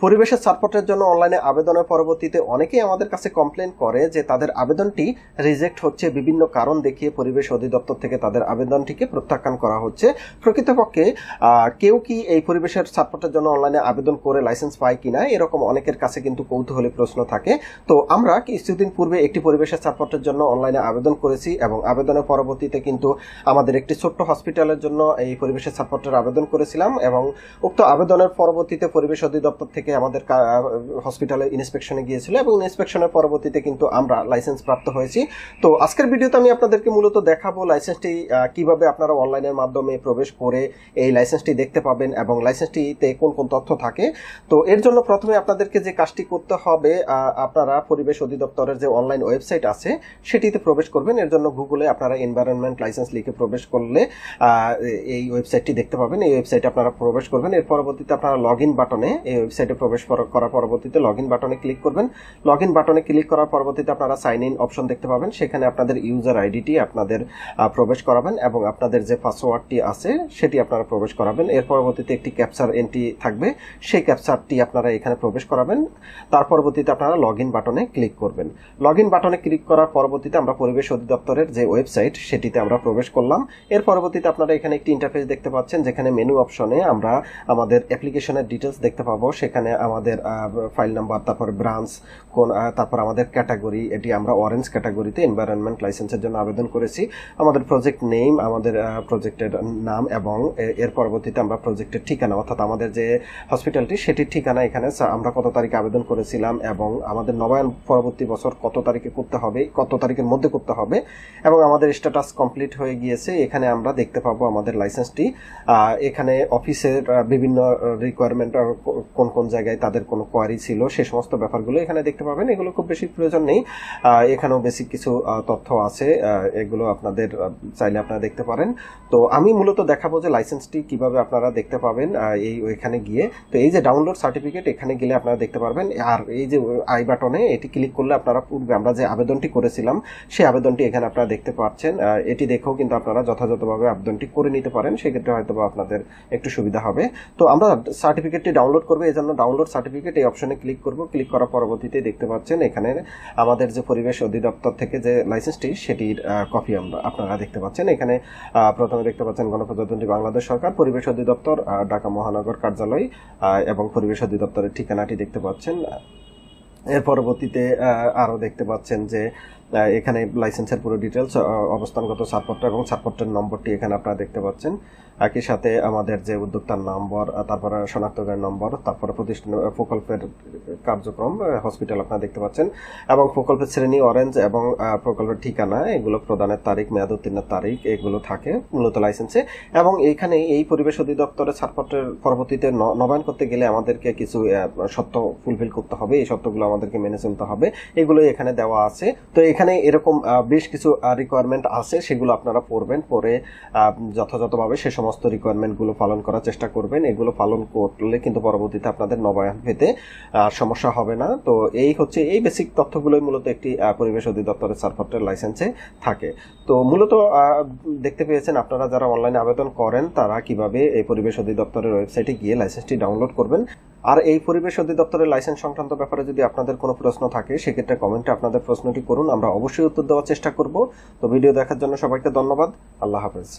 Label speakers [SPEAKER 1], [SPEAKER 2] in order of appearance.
[SPEAKER 1] পরিবেশের ছাড়পত্রের জন্য অনলাইনে আবেদনের পরবর্তীতে অনেকেই আমাদের কাছে কমপ্লেন করে যে তাদের আবেদনটি রিজেক্ট হচ্ছে, বিভিন্ন কারণ দেখিয়ে পরিবেশ অধিদপ্তর থেকে তাদের আবেদনটিকে প্রত্যাখ্যান করা হচ্ছে। প্রকৃতপক্ষে কেউ কি এই পরিবেশের ছাড়পত্রের জন্য অনলাইনে আবেদন করে লাইসেন্স পায় কিনা, এরকম অনেকের কাছে কিন্তু কৌতূহলী প্রশ্ন থাকে। তো আমরা কিছুদিন পূর্বে একটি পরিবেশের ছাড়পত্রের জন্য অনলাইনে আবেদন করেছি এবং আবেদনের পরবর্তীতে কিন্তু আমাদের একটি ছোট্ট হসপিটালের জন্য এই পরিবেশের ছাড়পত্রের আবেদন করেছিলাম এবং উক্ত আবেদনের পরবর্তীতে পরিবেশ অধিদপ্তর থেকে আমাদের কা- হসপিটালে ইন্সপেকশনে গিয়েছিল এবং ইন্সপেকশনের পরবর্তীতে কিন্তু আমরা লাইসেন্স প্রাপ্ত হয়েছি। তো আজকের ভিডিওতে আমি আপনাদেরকে মূলত দেখাবো লাইসেন্সটি কীভাবে আপনারা অনলাইনের মাধ্যমে প্রবেশ করে এই লাইসেন্সটি দেখতে পাবেন এবং লাইসেন্সটিতে কোন কোন তথ্য থাকে। তো এর জন্য প্রথমে আপনাদেরকে যে কাজটি করতে হবে আপনারা পরিবেশ অধিদপ্তরের যে অনলাইন ওয়েবসাইট আছে, সেটিতে প্রবেশ করবেন। এর জন্য গুগলে আপনারা এনভায়রনমেন্ট লাইসেন্স লিখে প্রবেশ করলে এই ওয়েবসাইটটি দেখতে পাবেন। এই ওয়েবসাইটে আপনারা প্রবেশ করবেন। এর পরবর্তীতে আপনারা লগ ইন বাটনে এই ওয়েবসাইটে প্রবেশ করার পরবর্তীতে লগ ইন বাটনে ক্লিক করবেন। লগ ইন বাটনে ক্লিক করার পরবর্তীতে আপনারা সাইন ইন অপশন দেখতে পাবেন। সেখানে আপনাদের ইউজার আইডিটি আপনাদের প্রবেশ করাবেন এবং আপনাদের যে পাসওয়ার্ডটি আছে, সেটি আপনারা প্রবেশ করাবেন। এর পরবর্তীতে একটি ক্যাপচার এন্ট্রি থাকবে। সেই ক্যাপচারটি আপনারা এখানে প্রবেশ করাবেন। তার পরবর্তীতে আপনারা লগ ইন বাটনে ক্লিক করবেন। লগ ইন বাটনে ক্লিক করার পরবর্তীতে আমরা পরিবেশ অধিদপ্তরের যে ওয়েবসাইট সেটিতে আমরা প্রবেশ করলাম। এর পরবর্তীতে আপনারা এখানে একটি ইন্টারফেস দেখতে পাচ্ছেন, যেখানে মেনু অপশনে আমরা আমাদের অ্যাপ্লিকেশনের ডিটেলস দেখতে পাবো। সেখানে আমাদের ফাইল নাম্বার তারপর ব্রাঞ্চ কোন তারপর আমাদের ক্যাটাগরি এটি আমরা অরেঞ্জ ক্যাটাগরিতে এনভায়রনমেন্ট লাইসেন্সের জন্য আবেদন করেছি। আমাদের প্রজেক্ট নেম আমাদের প্রজেক্টের নাম এবং এর পরবর্তীতে আমরা প্রজেক্টের ঠিকানা, অর্থাৎ আমাদের যে হসপিটালটি সেটির ঠিকানা এখানে আমরা কত তারিখে আবেদন করেছিলাম এবং আমাদের নবায়ন পরবর্তী বছর কত তারিখে করতে হবে, কত তারিখের মধ্যে করতে হবে এবং আমাদের স্ট্যাটাস কমপ্লিট হয়ে গিয়েছে। এখানে আমরা দেখতে পাবো আমাদের লাইসেন্সটি এখানে অফিসের বিভিন্ন রিকোয়ারমেন্ট কোন কোন জায়গায় তাদের কোনো কোয়ারি ছিল, সে সমস্ত ব্যাপারগুলো এখানে দেখতে পাবেন। এগুলো খুব বেশি প্রয়োজন নেই। এখানেও বেসিক কিছু তথ্য আছে। এগুলো আপনাদের চাইলে আপনারা দেখতে পারেন। তো আমি মূলত দেখাবো যে লাইসেন্সটি কীভাবে আপনারা দেখতে পাবেন এই ওইখানে গিয়ে। তো এই যে ডাউনলোড সার্টিফিকেট এখানে গেলে আপনারা দেখতে পারবেন। আর এই যে আই বাটনে এটি ক্লিক করলে আপনারা পূর্বে আমরা যে আবেদনটি করেছিলাম, সেই আবেদনটি এখানে আপনারা দেখতে পাচ্ছেন। এটি দেখেও কিন্তু আপনারা যথাযথভাবে আবেদনটি করে নিতে পারেন। সেক্ষেত্রে হয়তো আপনাদের একটু সুবিধা হবে। তো আমরা সার্টিফিকেটটি ডাউনলোড করব এই জন্য ডাউনলোড সার্টিফিকেট এই অপশনে ক্লিক করব। ক্লিক করার পরবর্তীতে দেখতে পাচ্ছেন এখানে আমাদের যে পরিবেশ অধিদপ্তর থেকে যে লাইসেন্সটি সেটির কপি আমরা, আপনারা দেখতে পাচ্ছেন। এখানে প্রথমে দেখতে পাচ্ছেন গণপ্রজাতন্ত্রী বাংলাদেশ সরকার, পরিবেশ অধিদপ্তর ঢাকা মহানগর কার্যালয় এবং পরিবেশ অধিদপ্তরের ঠিকানাটি দেখতে পাচ্ছেন। এর পরবর্তীতে আহ, আরও দেখতে পাচ্ছেন যে এখানে লাইসেন্সের পুরো ডিটেলস অবস্থানগত ছাড়পত্র এবং ছাড়পত্রের নম্বরটি এখানে আপনারা দেখতে পাচ্ছেন। একই সাথে আমাদের যে উদ্যোক্তার নম্বর তারপরে শনাক্তকারী নম্বর তারপরে প্রতিষ্ঠান প্রকল্পের কার্যক্রম হসপিটাল আপনারা দেখতে পাচ্ছেন। এবং প্রকল্পের শ্রেণি অরেঞ্জ এবং প্রকল্পের ঠিকানা এগুলো প্রদানের তারিখ মেয়াদ উত্তীর্ণের তারিখ এগুলো থাকে মূলত লাইসেন্সে এবং এইখানে এই পরিবেশ অধিদপ্তরের ছাড়পত্রের পরবর্তীতে নবায়ন করতে গেলে আমাদেরকে কিছু সত্য ফুলফিল করতে হবে। এই শর্তগুলো আমাদেরকে মেনে চলতে হবে। এগুলো এখানে দেওয়া আছে। তো এখানে এরকম বেশ কিছু রিকোয়ারমেন্ট আছে। সেগুলো আপনারা পড়বেন পরে যথাযথভাবে সে সমস্ত রিকোয়ারমেন্টগুলো পালন করার চেষ্টা করবেন। এগুলো পালন করলে কিন্তু পরবর্তীতে আপনাদের নবায়ন পেতে সমস্যা হবে না। তো এই হচ্ছে, এই বেসিক তথ্যগুলোই মূলত একটি পরিবেশ অধিদপ্তরের ছাড়পত্রের লাইসেন্সে থাকে। তো মূলত দেখতে পেয়েছেন আপনারা যারা অনলাইনে আবেদন করেন, তারা কীভাবে এই পরিবেশ অধিদপ্তরের ওয়েবসাইটে গিয়ে লাইসেন্সটি ডাউনলোড করবেন। আর এই পরিবেশ অধিদপ্তরের লাইসেন্স সংক্রান্ত ব্যাপারে যদি আপনাদের কোনো প্রশ্ন থাকে, সেক্ষেত্রে কমেন্টে আপনাদের প্রশ্নটি করুন, আমরা অবশ্যই উত্তর দেওয়ার চেষ্টা করব। তো ভিডিও দেখার জন্য সবাইকে ধন্যবাদ। আল্লাহ হাফেজ।